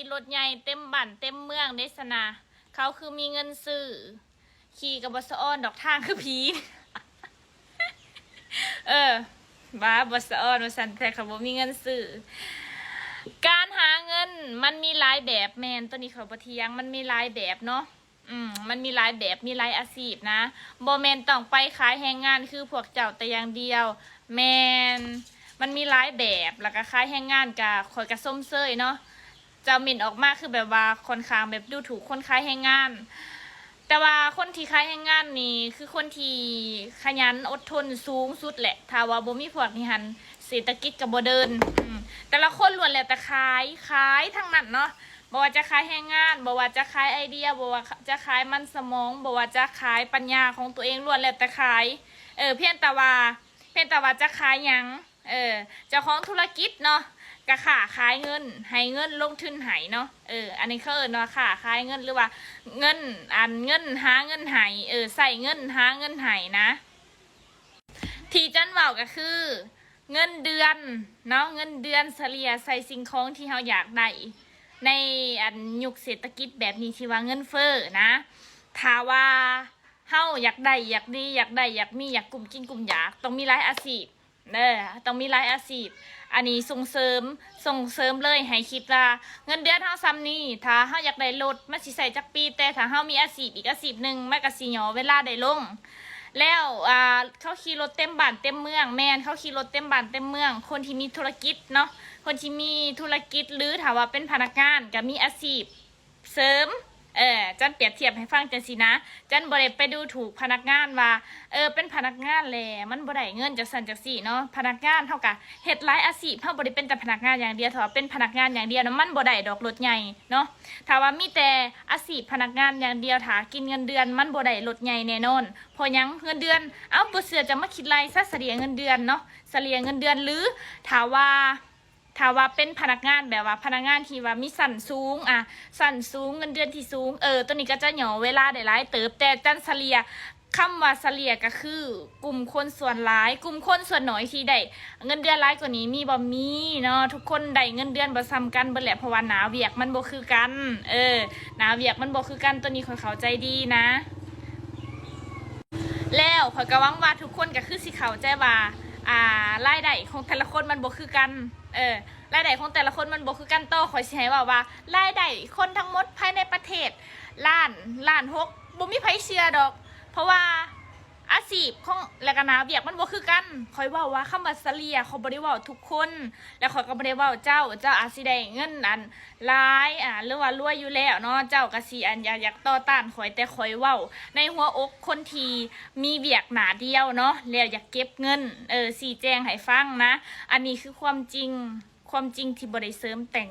ีรถใหญ่เต็มบ้านเต็มเมืองเดสนา เขาคือมีเงินซื้อขี่กับบสอ้อนดอกทางคือผี เออบ้าบสอ้อนมาสันแต่เขาบอกมีเงินซื้อการหาเงินมันมีหลายแบบแมนตัวนี้เขาปเทียงมันมีหลายแบบเนาะอืมมันมีหลายแบบมีหลายอาชีพนะโบแมนต้องไปขายแรงงานคือพวกเจ้าแต่อย่างเดียว แมนมันมีหลายแบบแล้วก็ขายแรงงานกับคอยกระส้มเซยเนาะ จ้าหมินออกมาคือแบบว่าค่อนข้างแบบดูถูกคนขายแรงงาน แต่ว่าคนที่ขายแรงงานนี่คือคนที่ขยันอดทนสูงสุดแหละถ้าว่าบ่มีพวกนี้หันเศรษฐกิจกับบ่เดินแต่ละคนล้วนแล้วแต่ขายขายทั้งนั้นเนาะบ่ว่าจะขายแรงงานบ่ว่าจะขายไอเดียบ่ว่าจะขายมันสมองบ่ว่าจะขายปัญญาของตัวเองล้วนแล้วแต่ขาย เออเพียงแต่ว่าเพียงแต่ว่าจะขายยังเออเจ้าของธุรกิจเนาะ ก็ขาขายเงินให้เงินลงทุนให้เนาะเอออันนี้เขาเอิ้นว่าขาขายเงินหรือว่า เงินอันเงินหาเงินไหเออใส่เงินหาเงินไหนะ ที่จันเว่าก็คือ เงินเดือนเนาะเงินเดือนเฉลี่ยใส่สิ่งของที่เราอยากได้ในอันยุคเศรษฐกิจแบบนี้ที่ว่าเงินเฟ้อนะถ้าว่าเฮาอยากได้อยากดีอยากได้อยากมีอยากกลุ่มกินกลุ่มอยากต้องมีหลายอาชีพเด้อต้องมีหลายอาชีพ อันนี้ส่งเสริมส่งเสริมเลยให้คิดว่าเงินเดือนเฮาซ้ำนี่ถ้าเฮาอยากได้ลดมันสิใส่จักปี แต่ถ้าเฮามีอาชีพอีกอาชีพหนึ่งมันก็สิหยอเวลาได้ลง แล้วอ่าเขาขี่รถเต็มบ้านเต็มเมือง แมนเขาขี่รถเต็มบ้านเต็มเมือง คนที่มีธุรกิจเนาะคนที่มีธุรกิจหรือถามว่าเป็นพนักงานก็มีอาชีพ เสริม เออจันเปรียบเทียบให้ฟังจังสินะ จันบ่ได้ไปดูถูกพนักงานว่า เออเป็นพนักงานแหละมันบ่ได้เงินจากสันจากสี่เนาะพนักงานเท่ากับเฮ็ดหลายอาชีพเฮาบ่ได้เป็นแต่พนักงานอย่างเดียวเถ้าว่าเป็นพนักงานอย่างเดียวนะมันบ่ได้ดอกรถใหญ่เนาะถ้าว่ามีแต่อาชีพพนักงานอย่างเดียวถากินเงินเดือน มันบ่ได้รถใหญ่แน่นอนพอยังเงินเดือนเอ้าบ่เสือจะมาคิดไรซะเสียเงินเดือนเนาะเสียเงินเดือนหรือถ้าว่า ถ้าว่าเป็นพนักงานแบบว่าพนักงานที่ว่ามีสันสูงอะสันสูงเงินเดือนที่สูงเออตัวนี้ก็จะหย่อเวลาได้หลายเติบแต่จันเฉลียคำว่าเฉลียก็คือกลุ่มคนส่วนร้าย กลุ่มคนส่วนน้อยที่ได้เงินเดือนร้ายกว่านี้มีบ่มีเนาะทุกคนได้เงินเดือนบ่ซ้ำกันเบิดแหละเพราะว่าหนาเวียกมันบ่คือกัน เออหนาเวียกมันบ่คือกันตัวนี้ขอเข้าใจดีนะ แล้วขอยก็หวังว่าทุกคนก็คือสิเข้าใจว่า อ่ารายได้ของแต่ละคนมันบ่คือกัน เออรายได้ของแต่ละคนมันบ่คือกันโตขอยสิให้ว่าว่ารายได้คนทั้งหมดภายในประเทศล้านล้านหกบ่มีไผเชื่อดอก เพราะว่า ชีพของและก็หนาเบียกมันบ่คือกันคอยเว่าว่าคำว่าเสลียเขาบ่ได้เว้าทุกคน แล้วขอยก็บ่ได้เว้าเจ้าเจ้าอาจสิได้เงินอันหลายอ่าหรือว่ารวยอยู่แล้วเนาะเจ้าก็สิอันอยากอยากต่อต้านข่อยแต่ข่อยเว้า ในหัวอกคนที่มีเบียกหนาเดียวเนาะแล้วอยากเก็บเงินเออสีแจงให้ฟังนะ อันนี้คือความจริงความจริงที่บ่ได้เสริมแต่ง